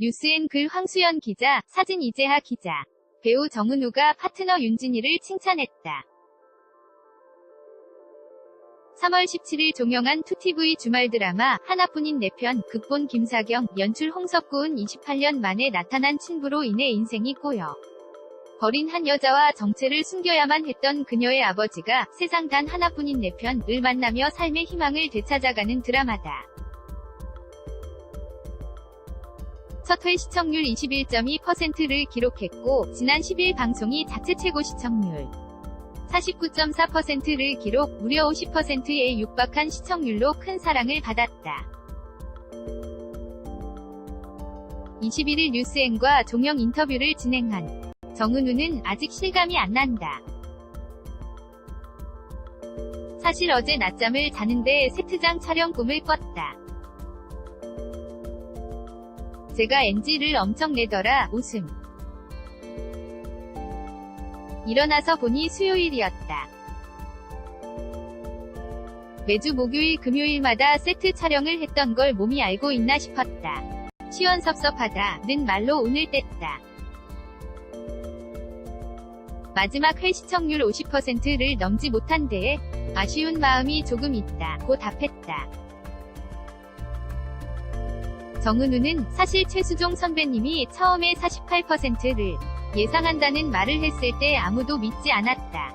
뉴스엔 글 황수연 기자, 사진 이재하 기자. 배우 정은우가 파트너 윤진이를 칭찬했다. 3월 17일 종영한 2TV 주말 드라마 하나뿐인 내편 극본 김사경 연출 홍석구은 28년 만에 나타난 친부로 인해 인생이 꼬여 버린 한 여자와 정체를 숨겨야만 했던 그녀의 아버지가 세상 단 하나뿐인 내 편을 만나며 삶의 희망을 되찾아가는 드라마다. 첫 회 시청률 21.2%를 기록했고 지난 10일 방송이 자체 최고 시청률 49.4%를 기록 무려 50%에 육박한 시청률로 큰 사랑을 받았다. 21일 뉴스엔과 종영 인터뷰를 진행한 정은우는 아직 실감이 안 난다. 사실 어제 낮잠을 자는데 세트장 촬영 꿈을 꿨다. 제가 NG를 엄청 내더라, 웃음. 일어나서 보니 수요일이었다. 매주 목요일 금요일마다 세트 촬영을 했던 걸 몸이 알고 있나 싶었다. 시원섭섭하다 는 말로 오늘 뗐다. 마지막 회 시청률 50%를 넘지 못한 데에 아쉬운 마음이 조금 있다. 고 답했다. 정은우는 사실 최수종 선배님이 처음에 48%를 예상한다는 말을 했을 때 아무도 믿지 않았다.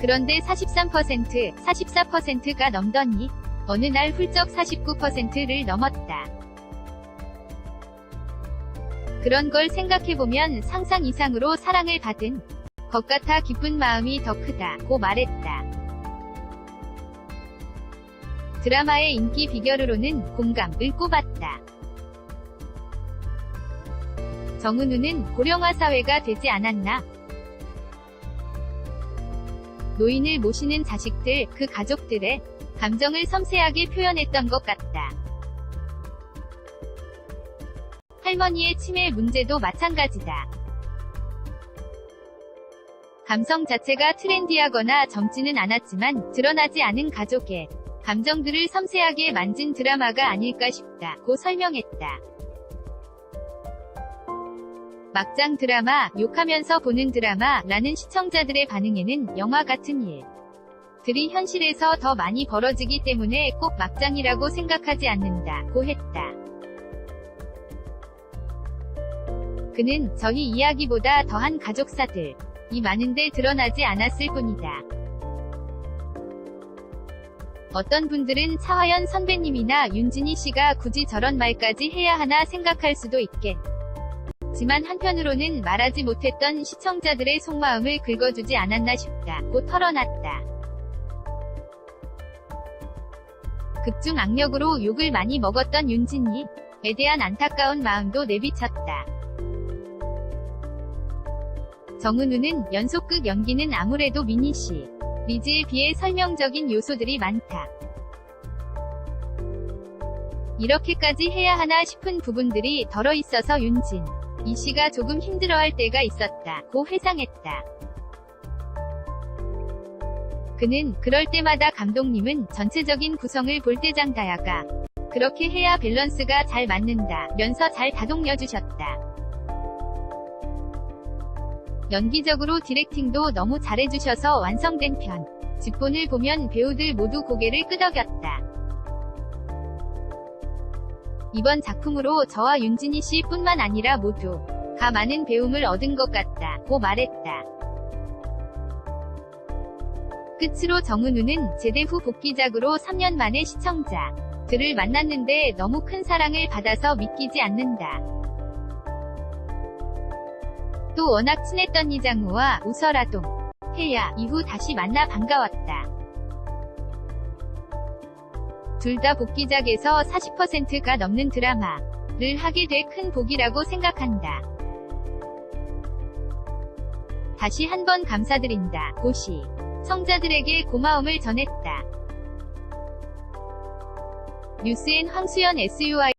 그런데 43%, 44%가 넘더니 어느 날 훌쩍 49%를 넘었다. 그런 걸 생각해보면 상상 이상으로 사랑을 받은 것 같아 기쁜 마음이 더 크다. 고 말했다. 드라마의 인기 비결으로는 공감을 꼽았다. 정은우는 고령화 사회가 되지 않았나? 노인을 모시는 자식들, 그 가족들의 감정을 섬세하게 표현했던 것 같다. 할머니의 치매 문제도 마찬가지다. 감성 자체가 트렌디하거나 젊지는 않았지만 드러나지 않은 가족의 감정들을 섬세하게 만진 드라마가 아닐까 싶다. 고 설명했다. 막장 드라마, 욕하면서 보는 드라마, 라는 시청자들의 반응에는 영화 같은 일. 들이 현실에서 더 많이 벌어지기 때문에 꼭 막장이라고 생각하지 않는다. 고 했다. 그는 저희 이야기보다 더한 가족사들, 이 많은데 드러나지 않았을 뿐이다. 어떤 분들은 차화연 선배님이나 윤진희 씨가 굳이 저런 말까지 해야 하나 생각할 수도 있겠. 지만 한편으로는 말하지 못했던 시청자들의 속마음을 긁어주지 않았나 싶다. 고 털어놨다. 극중 악력으로 욕을 많이 먹었던 윤진희에 대한 안타까운 마음도 내비쳤다. 정은우는 연속극 연기는 아무래도 미니 씨, 리즈에 비해 설명적인 요소들이 많다. 이렇게까지 해야 하나 싶은 부분들이 덜어 있어서 윤진. 이 씨가 조금 힘들어할 때가 있었다. 고 회상했다. 그는 그럴 때마다 감독님은 전체적인 구성을 볼 때장 다야가 그렇게 해야 밸런스가 잘 맞는다. 면서 잘 다독여 주셨다. 연기적으로 디렉팅도 너무 잘해주셔서 완성된 편. 직본을 보면 배우들 모두 고개를 끄덕였다. 이번 작품으로 저와 윤진희 씨 뿐만 아니라 모두 가 많은 배움을 얻은 것 같다. 고 말했다. 끝으로 정은우는 제대 후 복귀작으로 3년 만에 시청자들을 만났는데 너무 큰 사랑을 받아서 믿기지 않는다. 또 워낙 친했던 이장우와 우설아동, 해야 이후 다시 만나 반가웠다. 둘 다 복귀작에서 40%가 넘는 드라마를 하게 돼큰 복이라고 생각한다. 다시 한번 감사드린다. 고시. 청자들에게 고마움을 전했다. 뉴스엔 황수연 SUI